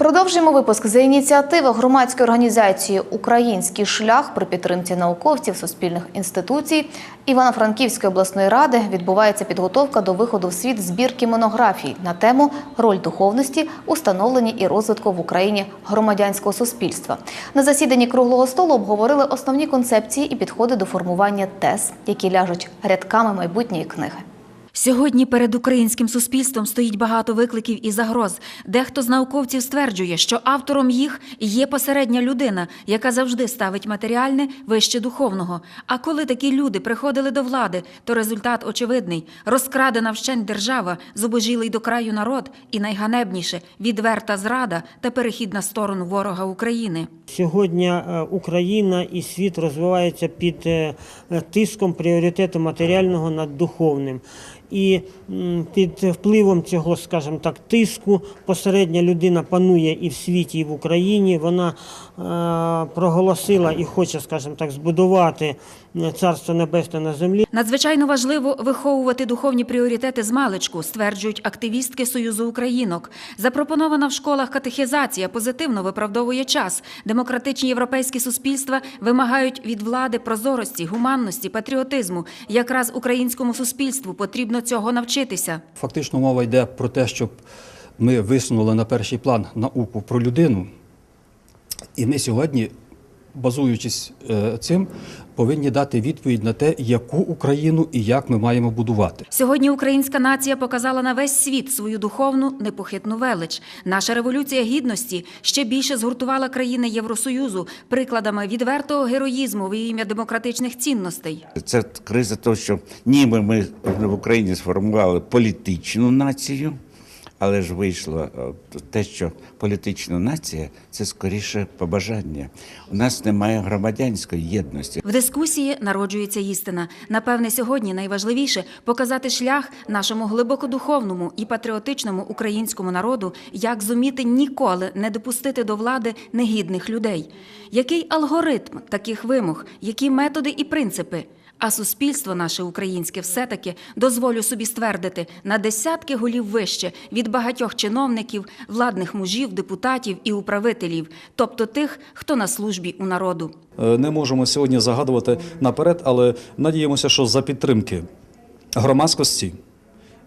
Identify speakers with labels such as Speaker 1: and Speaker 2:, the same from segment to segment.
Speaker 1: Продовжуємо випуск за ініціативи громадської організації Український шлях при підтримці науковців суспільних інституцій Івано-Франківської обласної ради відбувається підготовка до виходу в світ збірки монографій на тему роль духовності у і розвитку в Україні громадянського суспільства. На засіданні круглого столу обговорили основні концепції і підходи до формування тез, які ляжуть рядками майбутньої книги.
Speaker 2: Сьогодні перед українським суспільством стоїть багато викликів і загроз. Дехто з науковців стверджує, що автором їх є посередня людина, яка завжди ставить матеріальне вище духовного. А коли такі люди приходили до влади, то результат очевидний: розкрадена вщент держава, зубожілий до краю народ, і найганебніше відверта зрада та перехід на сторону ворога України.
Speaker 3: Сьогодні е, Україна і світ розвиваються під е, тиском пріоритету матеріального над духовним. І під впливом цього, скажімо так, тиску посередня людина панує і в світі, і в Україні. Вона е, проголосила і хоче, скажімо так, збудувати е, царство небесне на землі.
Speaker 2: Надзвичайно важливо виховувати духовні пріоритети з маличку, стверджують активістки Союзу Українок. Запропонована в школах катехізація позитивно виправдовує час. Демократичні європейські суспільства вимагають від влади прозорості, гуманності, патріотизму. Якраз українському суспільству потрібно цього навчитися.
Speaker 4: Фактично мова йде про те, щоб ми висунули на перший план науку про людину. І ми сьогодні, базуючись е, цим, повинні дати відповідь на те, яку Україну і як ми маємо будувати.
Speaker 2: Сьогодні українська нація показала на весь світ свою духовну непохитну велич. Наша революція гідності ще більше згуртувала країни Євросоюзу прикладами відвертого героїзму в ім'я демократичних цінностей.
Speaker 5: Це криза того, що ніби ми в Україні сформували політичну націю, але ж вийшло е, те, що політична нація це скоріше побажання. У нас немає громадянської єдності.
Speaker 2: В дискусії народжується істина. Напевне, сьогодні найважливіше показати шлях нашому глибокодуховному і патріотичному українському народу, як зуміти ніколи не допустити до влади негідних людей. Який алгоритм таких вимог, які методи і принципи? А суспільство наше українське все-таки дозволю собі ствердити на десятки голів вище від багатьох чиновників, владних мужів, депутатів і управителів, тобто тих, хто на службі у народу.
Speaker 6: Е, Не можемо сьогодні загадувати наперед, але надіємося, що за підтримки громадськості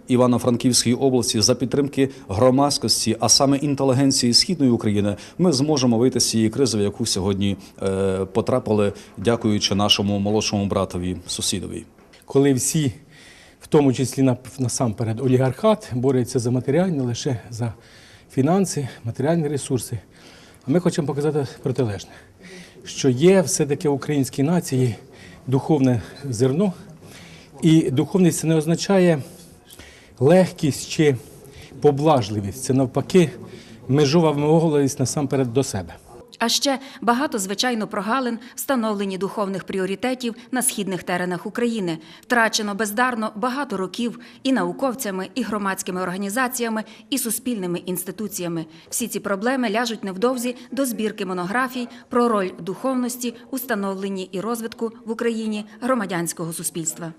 Speaker 6: Івано-Франківської області, за підтримки громадськості, а саме інтелігенції східної України, ми зможемо вийти з цієї кризи, в яку сьогодні е, потрапили, дякуючи нашому молодшому братові сусідові.
Speaker 7: коли всі, в тому числі насамперед олігархат, борються за матеріальне, лише за фінанси, матеріальні ресурси. А ми хочемо показати протилежне, що є все-таки українській нації духовне зерно, і духовність це не означає легкість чи поблажливість. Це навпаки межова вимогливість насамперед до себе.
Speaker 2: А ще багато, звичайно, прогалин, встановлені духовних пріоритетів на східних теренах України. Втрачено бездарно багато років і науковцями, і громадськими організаціями, і суспільними інституціями. Всі ці проблеми ляжуть невдовзі до збірки монографій про роль духовності у становленні і розвитку в Україні громадянського суспільства.